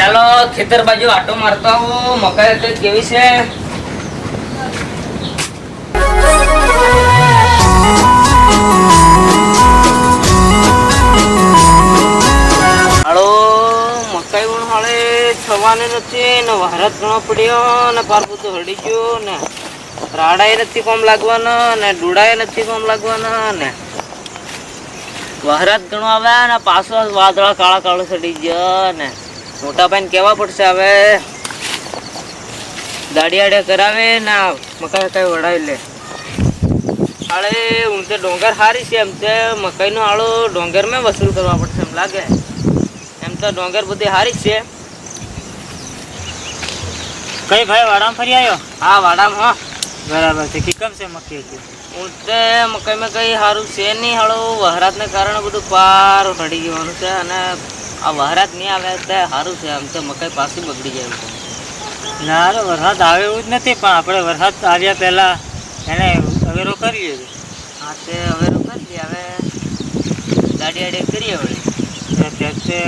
ચાલો, ખેતર બાજુ આટો મારતા હું મકાઈ તો કેવી છે? થવાને નથી, ને વહારત ઘણો પડ્યો, ને પાર બધું હળી ગયો, ને રાડાય નથી કોમ લાગવાનો, ને ડુડાય નથી કોમ લાગવાનો, ને વહરાત ઘણો આવ્યા, ને પાછો વાદળા કાળા કાળો ચડી ગયો, ને મોટા ભાઈને કહેવા પડશે હવે દાડી આડે કરાવે ના મકાઈ કઈ વડાવી લે. આળે હું તો ડોંગર હારી છે એમ તે મકાઈનો આળો ડોંગર મેં વસૂલ કરવા પડશે એમ લાગે. એમ તો ડોંગર બધી હારી જ છે. કઈ ભાઈ વાડામાં ફરી આવ્યો? હા વાડામાં હા. બરાબર છે. કેમ છે મકાઈ હું તે મકાઈમાં કંઈ સારું છે નહીં હાળો વહરાતને કારણે બધું પાર રડી જવાનું છે અને આ વરસાદ નહીં આવે તે સારું છે આમ તો મકાઈ પાછી બગડી જાય તો. ના રે વરસાદ આવે એવું જ નથી પણ આપણે વરસાદ આવ્યા પહેલાં એને અવેરો કરી લીધો હા તે અવેરો કરી દઈએ હવે દાડી આડે કરીએ વળી તે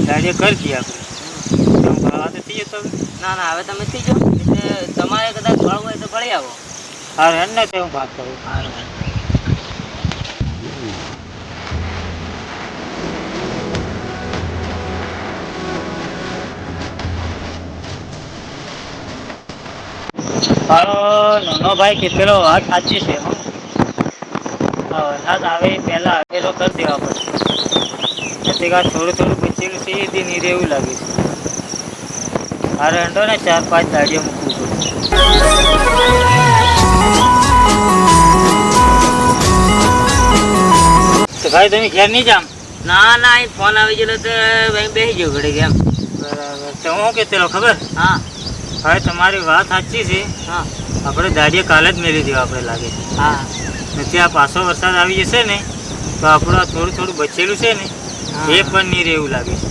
દાડીએ કરી દઈએ આપણે. તો થઈ જતો ના ના હવે તમે થઈ જાઓ. એટલે તમારે કદાચ ભળવું હોય તો ભળી આવો. હા એમ ને તે હું વાત કરું. મારો નાનો ભાઈ કીધેલો વાત સાચી છે વરસાદ આવે એ આવેલો કરી દેવા પડશે એટલે કાં થોડું થોડું પીચેલું છે એ દી નીરે એવું લાગે છે. મારે અંડો ને ચાર પાંચ દાડીઓ મૂકવું પડશે તો ભાઈ તમે ઘેર નહીં જામ? ના ના અહીં ફોન આવી ગયેલો તો બેસી ગયો ઘડી એમ. બરાબર. તો હું કહેતેલો ખબર? હા. હવે તમારી વાત સાચી છે. હા. આપણે દાડીએ કાલે જ મેળવી દેવા આપણે લાગે છે. હા. નથી આ પાછો વરસાદ આવી જશે ને તો આપણું આ થોડું થોડું બચેલું છે ને એ પણ નહીં રહે એવું લાગે. છે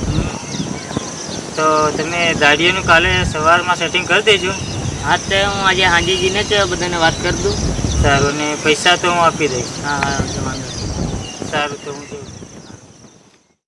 તો તમે દાડીએનું કાલે સવારમાં સેટિંગ કરી દેજો. હા તે હું આજે હાંજીજીને જ બધાને વાત કરી દઉં. સારું ને પૈસા તો હું આપી દઈશ. હા હા. સારું તો હું